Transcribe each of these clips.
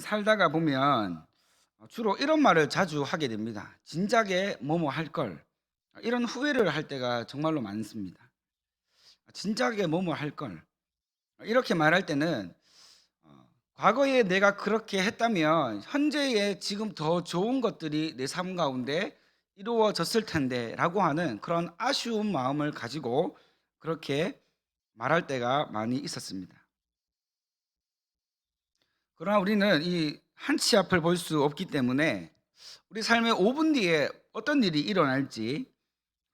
살다가 보면 주로 이런 말을 자주 하게 됩니다. 진작에 뭐뭐 할 걸. 이런 후회를 할 때가 정말로 많습니다. 진작에 뭐뭐 할 걸. 이렇게 말할 때는 어, 과거에 내가 그렇게 했다면 현재에 지금 더 좋은 것들이 내 삶 가운데 이루어졌을 텐데 라고 하는 그런 아쉬운 마음을 가지고 그렇게 말할 때가 많이 있었습니다. 그러나 우리는 이 한치 앞을 볼 수 없기 때문에 우리 삶의 5분 뒤에 어떤 일이 일어날지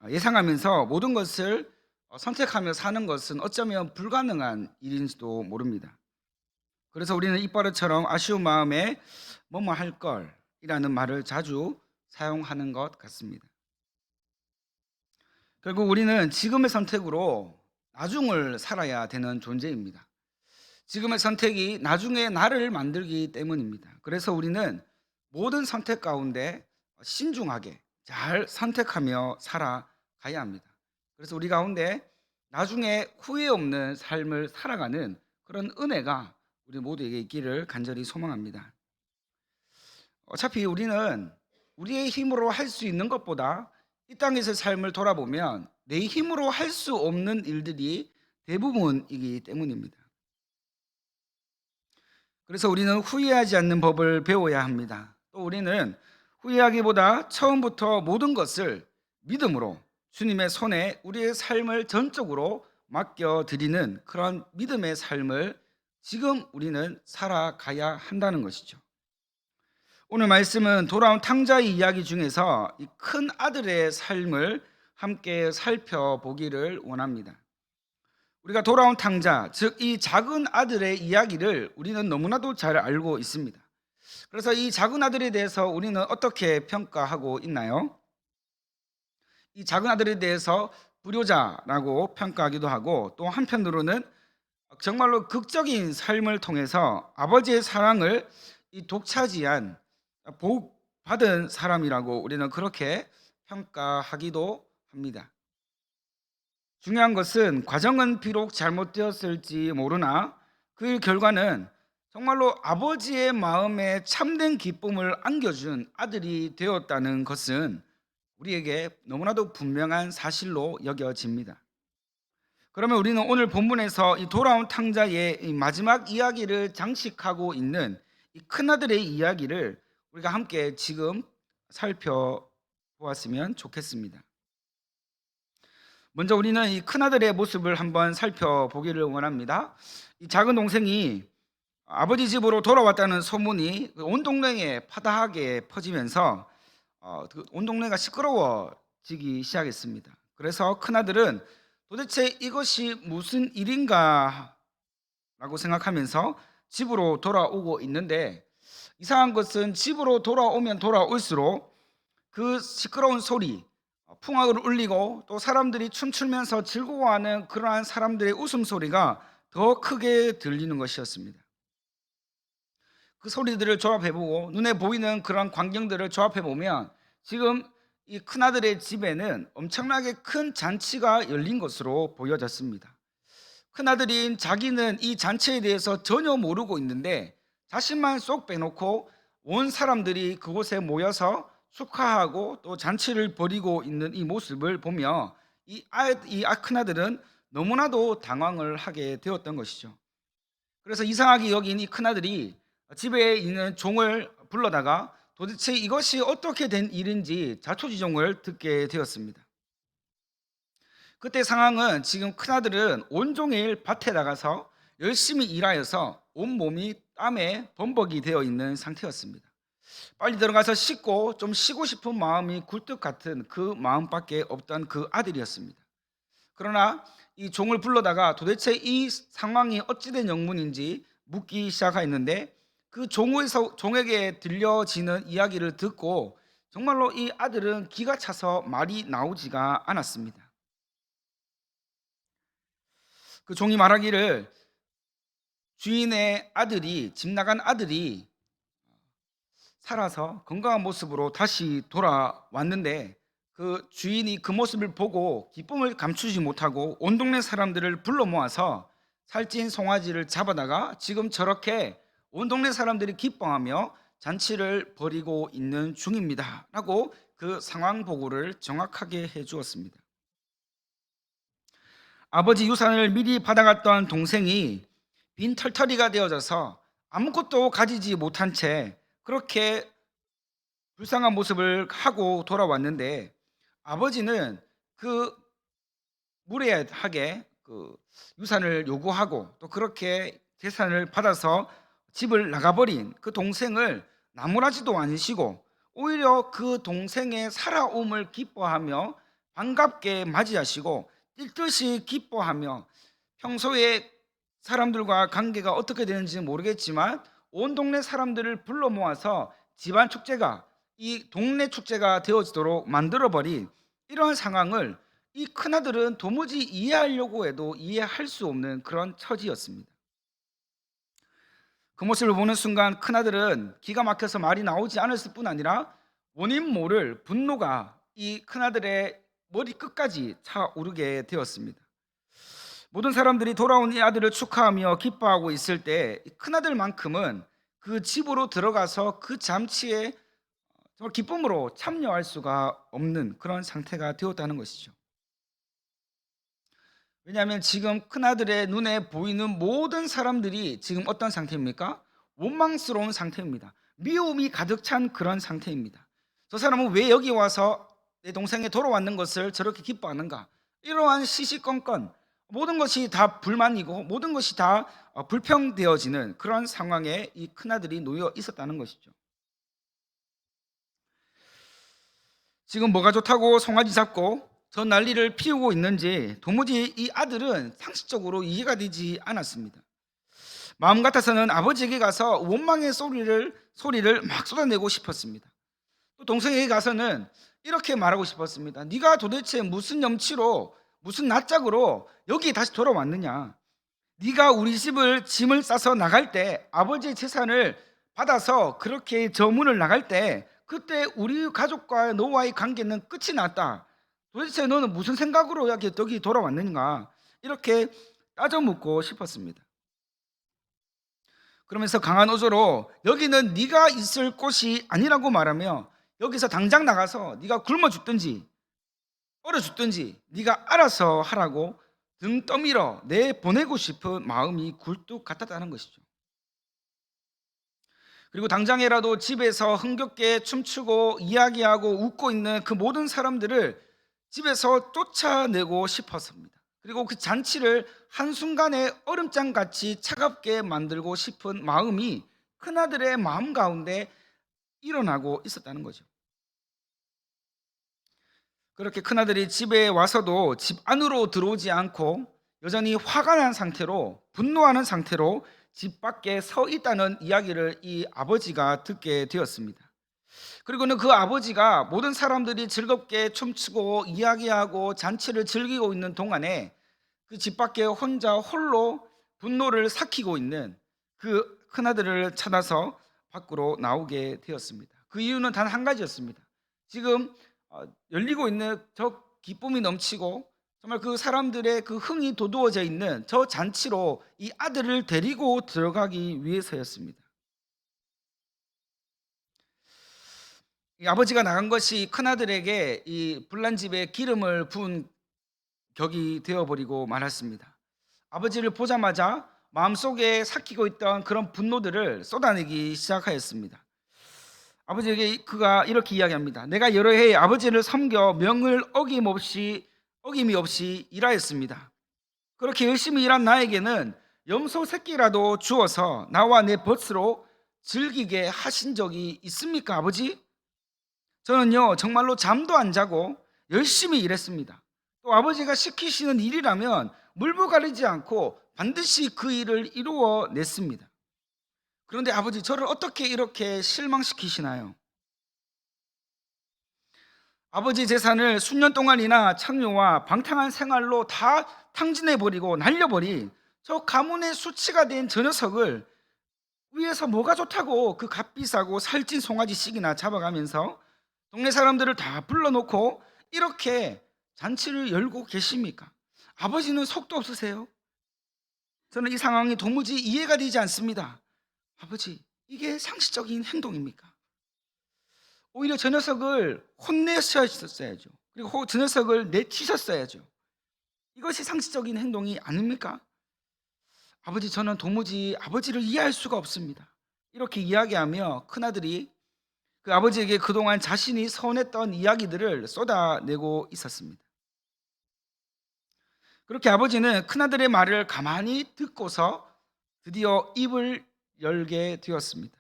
어, 예상하면서 모든 것을 어, 선택하며 사는 것은 어쩌면 불가능한 일인지도 모릅니다. 그래서 우리는 이 버릇처럼 아쉬운 마음에 뭐뭐 할 걸이라는 말을 자주 사용하는 것 같습니다. 결국 우리는 지금의 선택으로 나중을 살아야 되는 존재입니다. 지금의 선택이 나중에 나를 만들기 때문입니다. 그래서 우리는 모든 선택 가운데 신중하게 잘 선택하며 살아가야 합니다. 그래서 우리 가운데 나중에 후회 없는 삶을 살아가는 그런 은혜가 우리 모두에게 있기를 간절히 소망합니다. 어차피 우리는 우리의 힘으로 할 수 있는 것보다 이 땅에서의 삶을 돌아보면 내 힘으로 할 수 없는 일들이 대부분이기 때문입니다. 그래서 우리는 후회하지 않는 법을 배워야 합니다. 또 우리는 후회하기보다 처음부터 모든 것을 믿음으로 주님의 손에 우리의 삶을 전적으로 맡겨드리는 그런 믿음의 삶을 지금 우리는 살아가야 한다는 것이죠. 오늘 말씀은 돌아온 탕자의 이야기 중에서 이큰 아들의 삶을 함께 살펴보기를 원합니다. 우리가 돌아온 탕자, 즉 이 작은 아들의 이야기를 우리는 너무나도 잘 알고 있습니다. 그래서 이 작은 아들에 대해서 우리는 어떻게 평가하고 있나요? 이 작은 아들에 대해서 불효자라고 평가하기도 하고 또 한편으로는 정말로 극적인 삶을 통해서 아버지의 사랑을 이 독차지한 복 받은 사람이라고 우리는 그렇게 평가하기도 합니다. 중요한 것은 과정은 비록 잘못되었을지 모르나 그 결과는 정말로 아버지의 마음에 참된 기쁨을 안겨준 아들이 되었다는 것은 우리에게 너무나도 분명한 사실로 여겨집니다. 그러면 우리는 오늘 본문에서 이 돌아온 탕자의 이 마지막 이야기를 장식하고 있는 이 큰아들의 이야기를 우리가 함께 지금 살펴보았으면 좋겠습니다. 먼저 우리는 이 큰아들의 모습을 한번 살펴보기를 원합니다. 이 작은 동생이 아버지 집으로 돌아왔다는 소문이 온 동네에 파다하게 퍼지면서 어, 그온 동네가 시끄러워지기 시작했습니다. 그래서 큰아들은 도대체 이것이 무슨 일인가 라고 생각하면서 집으로 돌아오고 있는데 이상한 것은 집으로 돌아오면 돌아올수록 그 시끄러운 소리, 풍악을 울리고 또 사람들이 춤추면서 즐거워하는 그러한 사람들의 웃음소리가 더 크게 들리는 것이었습니다. 그 소리들을 조합해보고 눈에 보이는 그런 광경들을 조합해보면 지금 이 큰아들의 집에는 엄청나게 큰 잔치가 열린 것으로 보여졌습니다. 큰아들인 자기는 이 잔치에 대해서 전혀 모르고 있는데 자신만 쏙 빼놓고 온 사람들이 그곳에 모여서 축하하고 또 잔치를 벌이고 있는 이 모습을 보며 이, 아, 이 아- 큰아들은 너무나도 당황을 하게 되었던 것이죠. 그래서 이상하게 여긴 이 큰아들이 집에 있는 종을 불러다가 도대체 이것이 어떻게 된 일인지 자초지종을 듣게 되었습니다. 그때 상황은 지금 큰아들은 온종일 밭에 나가서 열심히 일하여서 온몸이 땀에 범벅이 되어 있는 상태였습니다. 빨리 들어가서 씻고 좀 쉬고 싶은 마음이 굴뚝 같은 그 마음밖에 없던 그 아들이었습니다. 그러나 이 종을 불러다가 도대체 이 상황이 어찌된 영문인지 묻기 시작하였는데 그 종에서 종에게 들려지는 이야기를 듣고 정말로 이 아들은 기가 차서 말이 나오지가 않았습니다. 그 종이 말하기를 주인의 아들이 집 나간 아들이 살아서 건강한 모습으로 다시 돌아왔는데 그 주인이 그 모습을 보고 기쁨을 감추지 못하고 온 동네 사람들을 불러 모아서 살찐 송아지를 잡아다가 지금 저렇게 온 동네 사람들이 기뻐하며 잔치를 벌이고 있는 중입니다 라고 그 상황 보고를 정확하게 해 주었습니다. 아버지 유산을 미리 받아갔던 동생이 빈 털터리가 되어져서 아무것도 가지지 못한 채 그렇게 불쌍한 모습을 하고 돌아왔는데 아버지는 그 무례하게 그 유산을 요구하고 또 그렇게 재산을 받아서 집을 나가버린 그 동생을 나무라지도 않으시고 오히려 그 동생의 살아옴을 기뻐하며 반갑게 맞이하시고 뛸 듯이 기뻐하며 평소에 사람들과 관계가 어떻게 되는지 모르겠지만 온 동네 사람들을 불러 모아서 집안 축제가 이 동네 축제가 되어지도록 만들어 버린 이러한 상황을 이 큰아들은 도무지 이해하려고 해도 이해할 수 없는 그런 처지였습니다. 그 모습을 보는 순간 큰아들은 기가 막혀서 말이 나오지 않았을 뿐 아니라 원인 모를 분노가 이 큰아들의 머리 끝까지 차오르게 되었습니다. 모든 사람들이 돌아온 이 아들을 축하하며 기뻐하고 있을 때이 큰아들만큼은 그 집으로 들어가서 그 잠치에 정말 기쁨으로 참여할 수가 없는 그런 상태가 되었다는 것이죠. 왜냐하면 지금 큰아들의 눈에 보이는 모든 사람들이 지금 어떤 상태입니까? 원망스러운 상태입니다. 미움이 가득 찬 그런 상태입니다. 저 사람은 왜 여기 와서 내 동생이 돌아왔는 것을 저렇게 기뻐하는가? 이러한 시시건건 모든 것이 다 불만이고 모든 것이 다 어, 불평되어지는 그런 상황에 이 큰아들이 놓여 있었다는 것이죠. 지금 뭐가 좋다고 송아지 잡고 저 난리를 피우고 있는지 도무지 이 아들은 상식적으로 이해가 되지 않았습니다. 마음 같아서는 아버지에게 가서 원망의 소리를 소리를 막 쏟아내고 싶었습니다. 또 동생에게 가서는 이렇게 말하고 싶었습니다. 네가 도대체 무슨 염치로 무슨 낯짝으로 여기 다시 돌아왔느냐? 네가 우리 집을 짐을 싸서 나갈 때 아버지의 재산을 받아서 그렇게 저 문을 나갈 때 그때 우리 가족과 너와의 관계는 끝이 났다. 도대체 너는 무슨 생각으로 여기 여기 돌아왔는가? 이렇게 따져 묻고 싶었습니다. 그러면서 강한 어조로 여기는 네가 있을 곳이 아니라고 말하며 여기서 당장 나가서 네가 굶어 죽든지 얼어 죽든지 네가 알아서 하라고 등 떠밀어 내 보내고 싶은 마음이 굴뚝 같았다는 것이죠. 그리고 당장이라도 집에서 흥겹게 춤추고 이야기하고 웃고 있는 그 모든 사람들을 집에서 쫓아내고 싶었습니다. 그리고 그 잔치를 한순간에 얼음장 같이 차갑게 만들고 싶은 마음이 큰아들의 마음 가운데 일어나고 있었다는 거죠. 그렇게 큰아들이 집에 와서도 집 안으로 들어오지 않고 여전히 화가 난 상태로 분노하는 상태로 집 밖에 서 있다는 이야기를 이 아버지가 듣게 되었습니다. 그리고는 그 아버지가 모든 사람들이 즐겁게 춤추고 이야기하고 잔치를 즐기고 있는 동안에 그 집 밖에 혼자 홀로 분노를 삭히고 있는 그 큰아들을 찾아서 밖으로 나오게 되었습니다. 그 이유는 단 한 가지였습니다. 지금 어, 열리고 있는 저 기쁨이 넘치고 정말 그 사람들의 그 흥이 돋우어져 있는 저 잔치로 이 아들을 데리고 들어가기 위해서였습니다. 이 아버지가 나간 것이 큰 아들에게 이 불난 집에 기름을 부은 격이 되어버리고 말았습니다. 아버지를 보자마자 마음속에 삭히고 있던 그런 분노들을 쏟아내기 시작하였습니다. 아버지에게 그가 이렇게 이야기합니다. 내가 여러 해 아버지를 섬겨 명을 어김없이 어김이 없이 일하였습니다. 그렇게 열심히 일한 나에게는 염소 새끼라도 주어서 나와 내 벗으로 즐기게 하신 적이 있습니까, 아버지? 저는요 정말로 잠도 안 자고 열심히 일했습니다. 또 아버지가 시키시는 일이라면 물부 가리지 않고 반드시 그 일을 이루어 냈습니다. 그런데 아버지 저를 어떻게 이렇게 실망시키시나요? 아버지 재산을 수년 동안이나 창녀와 방탕한 생활로 다 탕진해 버리고 날려버린 저 가문의 수치가 된 저 녀석을 위에서 뭐가 좋다고 그 값비싸고 살찐 송아지씩이나 잡아가면서 동네 사람들을 다 불러놓고 이렇게 잔치를 열고 계십니까? 아버지는 속도 없으세요? 저는 이 상황이 도무지 이해가 되지 않습니다. 아버지, 이게 상식적인 행동입니까? 오히려 저 녀석을 혼내셨어야죠. 그리고 호- 저 녀석을 내치셨어야죠. 이것이 상식적인 행동이 아닙니까? 아버지, 저는 도무지 아버지를 이해할 수가 없습니다. 이렇게 이야기하며 큰아들이 그 아버지에게 그동안 자신이 서운했던 이야기들을 쏟아내고 있었습니다. 그렇게 아버지는 큰아들의 말을 가만히 듣고서 드디어 입을 열게 되었습니다.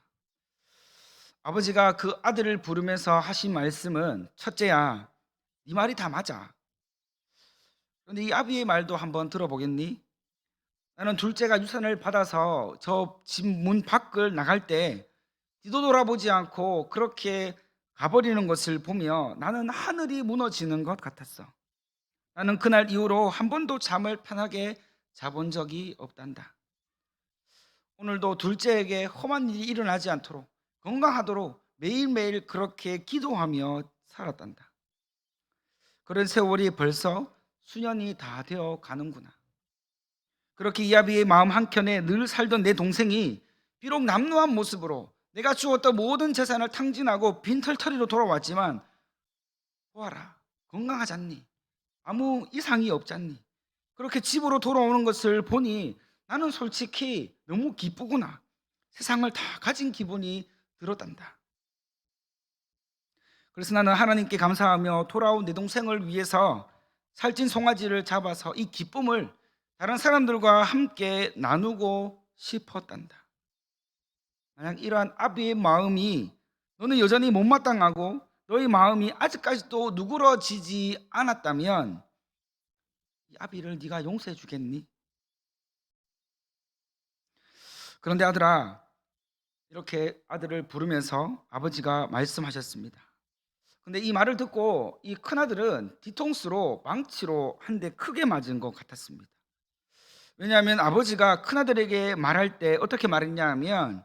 아버지가 그 아들을 부르면서 하신 말씀은 첫째야, 네 말이 다 맞아. 그런데 이 아비의 말도 한번 들어보겠니? 나는 둘째가 유산을 받아서 저 집 문 밖을 나갈 때 뒤도 돌아보지 않고 그렇게 가버리는 것을 보며 나는 하늘이 무너지는 것 같았어. 나는 그날 이후로 한 번도 잠을 편하게 자본 적이 없단다. 오늘도 둘째에게 험한 일이 일어나지 않도록 건강하도록 매일매일 그렇게 기도하며 살았단다. 그런 세월이 벌써 수년이 다 되어 가는구나. 그렇게 이아비의 마음 한켠에 늘 살던 내 동생이 비록 남루한 모습으로 내가 주었던 모든 재산을 탕진하고 빈털터리로 돌아왔지만 보아라 건강하지 않니? 아무 이상이 없지 않니? 그렇게 집으로 돌아오는 것을 보니 나는 솔직히 너무 기쁘구나. 세상을 다 가진 기분이 들었단다. 그래서 나는 하나님께 감사하며 돌아온 내 동생을 위해서 살찐 송아지를 잡아서 이 기쁨을 다른 사람들과 함께 나누고 싶었단다. 만약 이러한 아비의 마음이 너는 여전히 못마땅하고 너의 마음이 아직까지도 누그러지지 않았다면 이 아비를 네가 용서해 주겠니? 그런데 아들아 이렇게 아들을 부르면서 아버지가 말씀하셨습니다. 근데 이 말을 듣고 이 큰아들은 뒤통수로 망치로 한 대 크게 맞은 것 같았습니다. 왜냐하면 아버지가 큰아들에게 말할 때 어떻게 말했냐 하면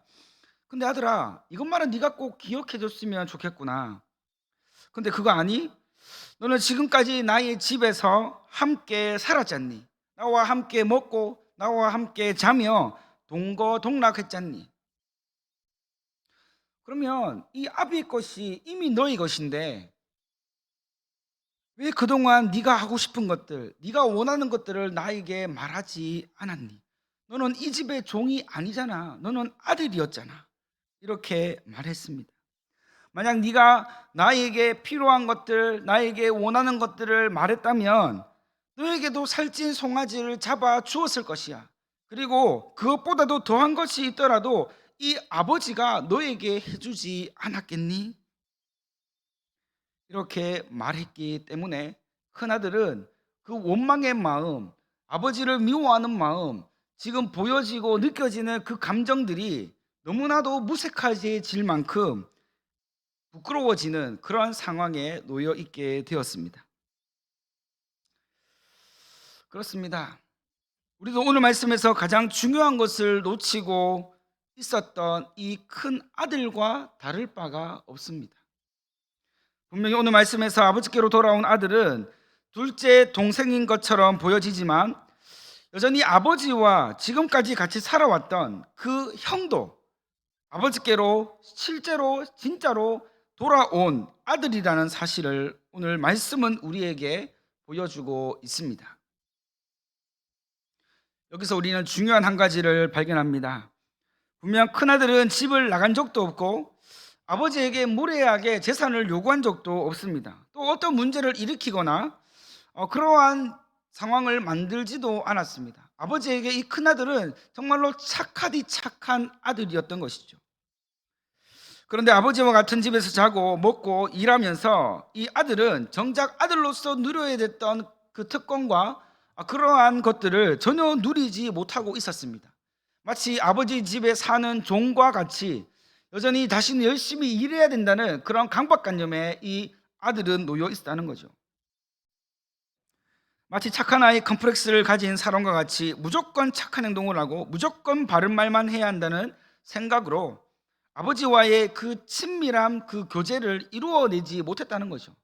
근데 아들아 이것만은 네가 꼭 기억해 줬으면 좋겠구나. 근데 그거 아니? 너는 지금까지 나의 집에서 함께 살았잖니. 나와 함께 먹고 나와 함께 자며 동거동락했잖니. 그러면 이 아비의 것이 이미 너의 것인데 왜 그동안 네가 하고 싶은 것들, 네가 원하는 것들을 나에게 말하지 않았니? 너는 이 집의 종이 아니잖아. 너는 아들이었잖아. 이렇게 말했습니다. 만약 네가 나에게 필요한 것들, 나에게 원하는 것들을 말했다면 너에게도 살찐 송아지를 잡아 주었을 것이야. 그리고 그것보다도 더한 것이 있더라도 이 아버지가 너에게 해주지 않았겠니? 이렇게 말했기 때문에 큰아들은 그 원망의 마음, 아버지를 미워하는 마음, 지금 보여지고 느껴지는 그 감정들이 너무나도 무색해질 만큼 부끄러워지는 그러한 상황에 놓여 있게 되었습니다. 그렇습니다. 우리도 오늘 말씀에서 가장 중요한 것을 놓치고 있었던 이 큰 아들과 다를 바가 없습니다. 분명히 오늘 말씀에서 아버지께로 돌아온 아들은 둘째 동생인 것처럼 보여지지만 여전히 아버지와 지금까지 같이 살아왔던 그 형도 아버지께로 실제로 진짜로 돌아온 아들이라는 사실을 오늘 말씀은 우리에게 보여주고 있습니다. 여기서 우리는 중요한 한 가지를 발견합니다. 분명 큰아들은 집을 나간 적도 없고 아버지에게 무례하게 재산을 요구한 적도 없습니다. 또 어떤 문제를 일으키거나 어, 그러한 상황을 만들지도 않았습니다. 아버지에게 이 큰아들은 정말로 착하디 착한 아들이었던 것이죠. 그런데 아버지와 같은 집에서 자고 먹고 일하면서 이 아들은 정작 아들로서 누려야 됐던 그 특권과 그러한 것들을 전혀 누리지 못하고 있었습니다. 마치 아버지 집에 사는 종과 같이 여전히 자신이 열심히 일해야 된다는 그런 강박관념에 이 아들은 놓여 있다는 거죠. 마치 착한 아이 컴플렉스를 가진 사람과 같이 무조건 착한 행동을 하고 무조건 바른 말만 해야 한다는 생각으로 아버지와의 그 친밀한 그 교제를 이루어내지 못했다는 거죠.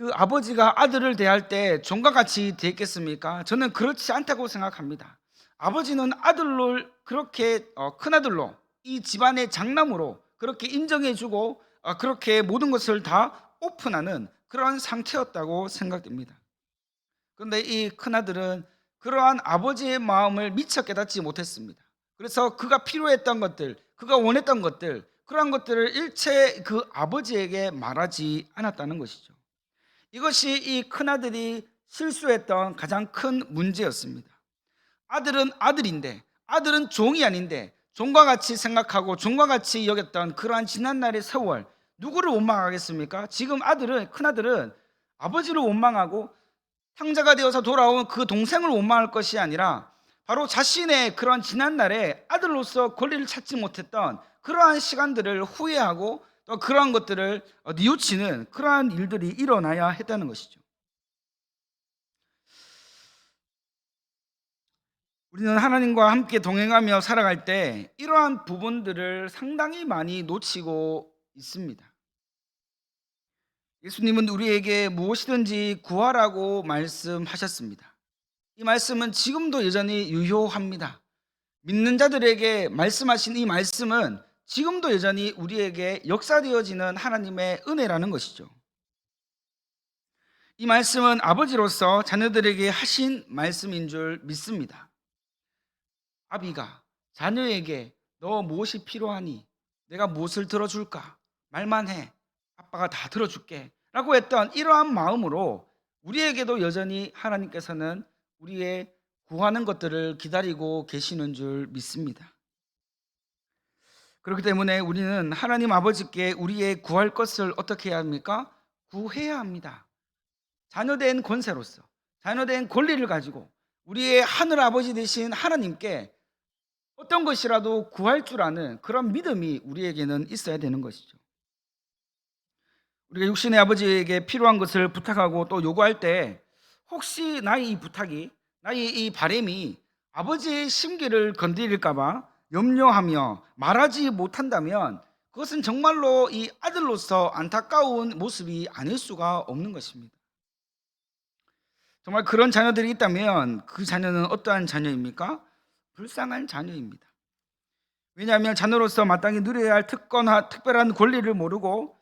그 아버지가 아들을 대할 때 종과 같이 대했겠습니까? 저는 그렇지 않다고 생각합니다. 아버지는 아들을 그렇게 어, 큰 아들로 이 집안의 장남으로 그렇게 인정해주고 어, 그렇게 모든 것을 다 오픈하는 그러한 상태였다고 생각됩니다. 그런데 이 큰 아들은 그러한 아버지의 마음을 미처 깨닫지 못했습니다. 그래서 그가 필요했던 것들, 그가 원했던 것들, 그러한 것들을 일체 그 아버지에게 말하지 않았다는 것이죠. 이것이 이 큰아들이 실수했던 가장 큰 문제였습니다. 아들은 아들인데, 아들은 종이 아닌데, 종과 같이 생각하고 종과 같이 여겼던 그러한 지난날의 세월, 누구를 원망하겠습니까? 지금 아들은, 큰아들은 아버지를 원망하고 탕자가 되어서 돌아온 그 동생을 원망할 것이 아니라 바로 자신의 그런 지난날에 아들로서 권리를 찾지 못했던 그러한 시간들을 후회하고 또 그러한 것들을 어, 뉘우치는 그러한 일들이 일어나야 했다는 것이죠. 우리는 하나님과 함께 동행하며 살아갈 때 이러한 부분들을 상당히 많이 놓치고 있습니다. 예수님은 우리에게 무엇이든지 구하라고 말씀하셨습니다. 이 말씀은 지금도 여전히 유효합니다. 믿는 자들에게 말씀하신 이 말씀은 지금도 여전히 우리에게 역사되어지는 하나님의 은혜라는 것이죠. 이 말씀은 아버지로서 자녀들에게 하신 말씀인 줄 믿습니다. 아비가 자녀에게 너 무엇이 필요하니? 내가 무엇을 들어줄까? 말만 해. 아빠가 다 들어줄게. 라고 했던 이러한 마음으로 우리에게도 여전히 하나님께서는 우리의 구하는 것들을 기다리고 계시는 줄 믿습니다. 그렇기 때문에 우리는 하나님 아버지께 우리의 구할 것을 어떻게 해야 합니까? 구해야 합니다. 자녀된 권세로서, 자녀된 권리를 가지고 우리의 하늘 아버지 되신 하나님께 어떤 것이라도 구할 줄 아는 그런 믿음이 우리에게는 있어야 되는 것이죠. 우리가 육신의 아버지에게 필요한 것을 부탁하고 또 요구할 때 혹시 나의 이 부탁이 나의 이 바램이 아버지의 심기를 건드릴까봐 염려하며 말하지 못한다면 그것은 정말로 이 아들로서 안타까운 모습이 아닐 수가 없는 것입니다. 정말 그런 자녀들이 있다면 그 자녀는 어떠한 자녀입니까? 불쌍한 자녀입니다. 왜냐하면 자녀로서 마땅히 누려야 할 특권과 특별한 권리를 모르고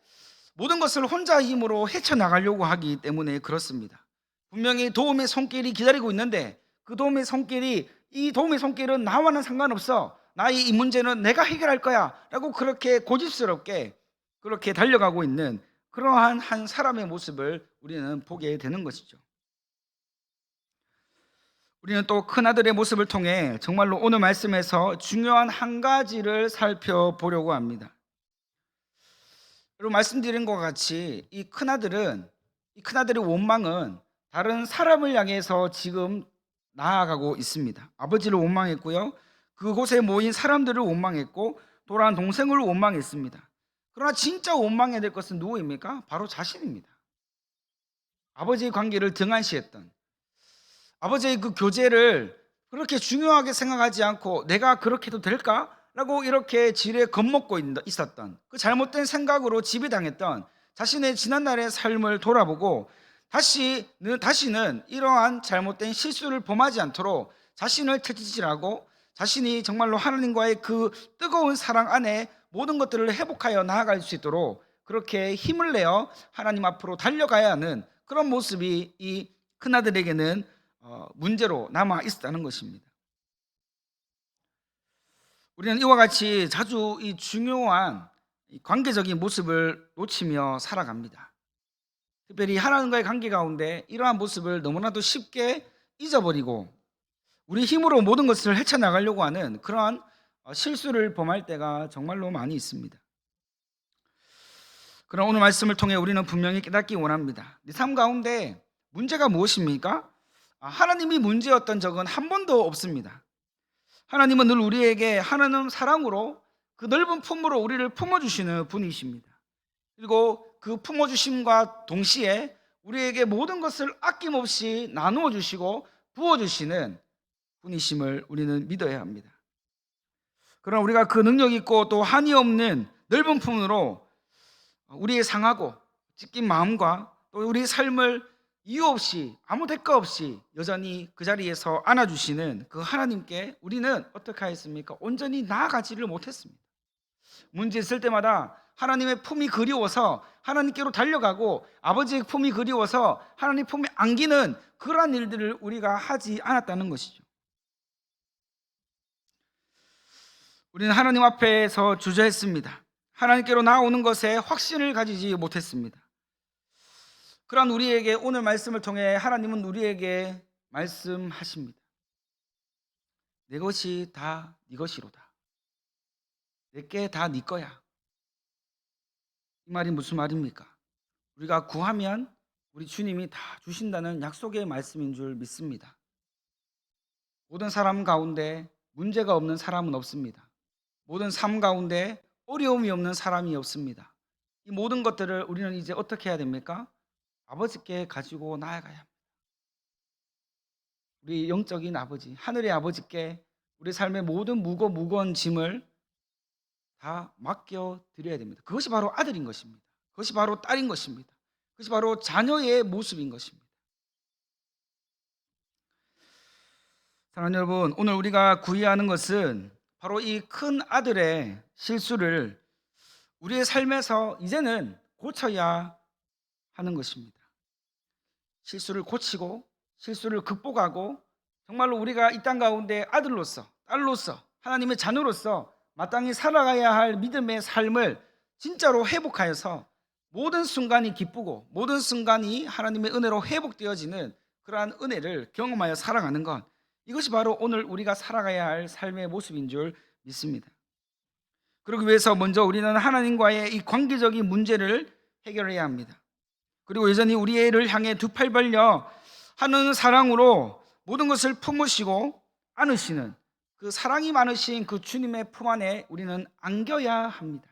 모든 것을 혼자 힘으로 헤쳐나가려고 하기 때문에 그렇습니다. 분명히 도움의 손길이 기다리고 있는데 그 도움의 손길이 이 도움의 손길은 나와는 상관없어. 나의 이 문제는 내가 해결할 거야. 라고 그렇게 고집스럽게 그렇게 달려가고 있는 그러한 한 사람의 모습을 우리는 보게 되는 것이죠. 우리는 또 큰아들의 모습을 통해 정말로 오늘 말씀에서 중요한 한 가지를 살펴보려고 합니다. 여러분 말씀드린 것 같이 이 큰아들은 이 큰아들의 원망은 다른 사람을 향해서 지금 나아가고 있습니다. 아버지를 원망했고요. 그곳에 모인 사람들을 원망했고 돌아온 동생을 원망했습니다. 그러나 진짜 원망해야 될 것은 누구입니까? 바로 자신입니다. 아버지의 관계를 등한시했던 아버지의 그 교제를 그렇게 중요하게 생각하지 않고 내가 그렇게 해도 될까? 라고 이렇게 지레 겁먹고 있었던 그 잘못된 생각으로 지배당했던 자신의 지난날의 삶을 돌아보고 다시는 다시는 이러한 잘못된 실수를 범하지 않도록 자신을 채찍질하고 자신이 정말로 하나님과의 그 뜨거운 사랑 안에 모든 것들을 회복하여 나아갈 수 있도록 그렇게 힘을 내어 하나님 앞으로 달려가야 하는 그런 모습이 이 큰아들에게는 어, 문제로 남아 있었다는 것입니다. 우리는 이와 같이 자주 이 중요한 관계적인 모습을 놓치며 살아갑니다. 특별히 하나님과의 관계 가운데 이러한 모습을 너무나도 쉽게 잊어버리고 우리 힘으로 모든 것을 헤쳐나가려고 하는 그러한 어, 실수를 범할 때가 정말로 많이 있습니다. 그럼 오늘 말씀을 통해 우리는 분명히 깨닫기 원합니다. 네삶 가운데 문제가 무엇입니까? 아, 하나님이 문제였던 적은 한 번도 없습니다. 하나님은 늘 우리에게 하나님 사랑으로 그 넓은 품으로 우리를 품어주시는 분이십니다. 그리고 그 품어주심과 동시에 우리에게 모든 것을 아낌없이 나누어 주시고 부어 주시는 분이심을 우리는 믿어야 합니다. 그러나 우리가 그 능력 있고 또 한이 없는 넓은 품으로 우리의 상하고 찢긴 마음과 또 우리의 삶을 이유 없이 아무 대가 없이 여전히 그 자리에서 안아주시는 그 하나님께 우리는 어떻게 하였습니까? 온전히 나아가지를 못했습니다. 문제 있을 때마다 하나님의 품이 그리워서 하나님께로 달려가고 아버지의 품이 그리워서 하나님 품에 안기는 그러한 일들을 우리가 하지 않았다는 것이죠. 우리는 하나님 앞에서 주저했습니다. 하나님께로 나오는 것에 확신을 가지지 못했습니다. 그러한 우리에게 오늘 말씀을 통해 하나님은 우리에게 말씀하십니다. 내 것이 다 네 것이로다. 내게 다 네 거야. 이 말이 무슨 말입니까? 우리가 구하면 우리 주님이 다 주신다는 약속의 말씀인 줄 믿습니다. 모든 사람 가운데 문제가 없는 사람은 없습니다. 모든 삶 가운데 어려움이 없는 사람이 없습니다. 이 모든 것들을 우리는 이제 어떻게 해야 됩니까? 아버지께 가지고 나아가야 합니다. 우리 영적인 아버지, 하늘의 아버지께 우리 삶의 모든 무거 무거운 짐을 다 맡겨 드려야 됩니다. 그것이 바로 아들인 것입니다. 그것이 바로 딸인 것입니다. 그것이 바로 자녀의 모습인 것입니다. 사랑하는 여러분, 오늘 우리가 구의하는 것은 바로 이 큰 아들의 실수를 우리의 삶에서 이제는 고쳐야 하는 것입니다. 실수를 고치고 실수를 극복하고 정말로 우리가 이 땅 가운데 아들로서 딸로서 하나님의 자녀로서 마땅히 살아가야 할 믿음의 삶을 진짜로 회복하여서 모든 순간이 기쁘고 모든 순간이 하나님의 은혜로 회복되어지는 그러한 은혜를 경험하여 살아가는 것 이것이 바로 오늘 우리가 살아가야 할 삶의 모습인 줄 믿습니다. 그러기 위해서 먼저 우리는 하나님과의 이 관계적인 문제를 해결해야 합니다. 그리고 여전히 우리 애를 향해 두 팔 벌려 하는 사랑으로 모든 것을 품으시고 안으시는 그 사랑이 많으신 그 주님의 품 안에 우리는 안겨야 합니다.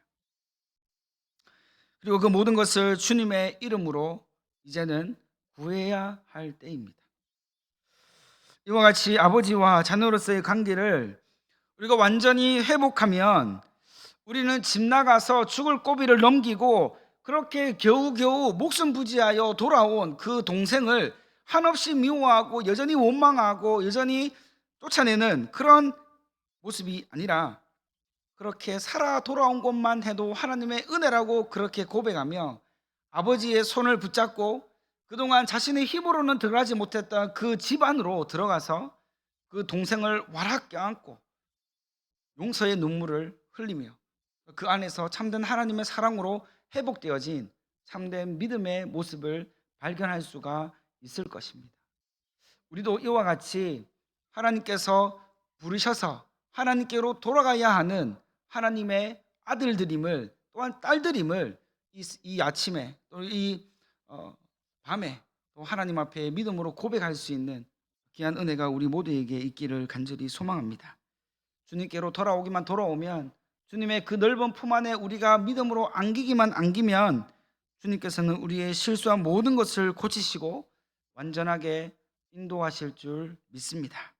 그리고 그 모든 것을 주님의 이름으로 이제는 구해야 할 때입니다. 이와 같이 아버지와 자녀로서의 관계를 우리가 완전히 회복하면 우리는 집 나가서 죽을 고비를 넘기고 그렇게 겨우겨우 목숨 부지하여 돌아온 그 동생을 한없이 미워하고 여전히 원망하고 여전히 쫓아내는 그런 모습이 아니라 그렇게 살아 돌아온 것만 해도 하나님의 은혜라고 그렇게 고백하며 아버지의 손을 붙잡고 그동안 자신의 힘으로는 들어가지 못했던 그 집 안으로 들어가서 그 동생을 와락 껴안고 용서의 눈물을 흘리며 그 안에서 참된 하나님의 사랑으로 회복되어진 참된 믿음의 모습을 발견할 수가 있을 것입니다. 우리도 이와 같이 하나님께서 부르셔서 하나님께로 돌아가야 하는 하나님의 아들들임을 또한 딸들임을 이, 이 아침에 또이 어, 밤에 또 하나님 앞에 믿음으로 고백할 수 있는 귀한 은혜가 우리 모두에게 있기를 간절히 소망합니다. 주님께로 돌아오기만 돌아오면 주님의 그 넓은 품 안에 우리가 믿음으로 안기기만 안기면 주님께서는 우리의 실수한 모든 것을 고치시고 완전하게 인도하실 줄 믿습니다.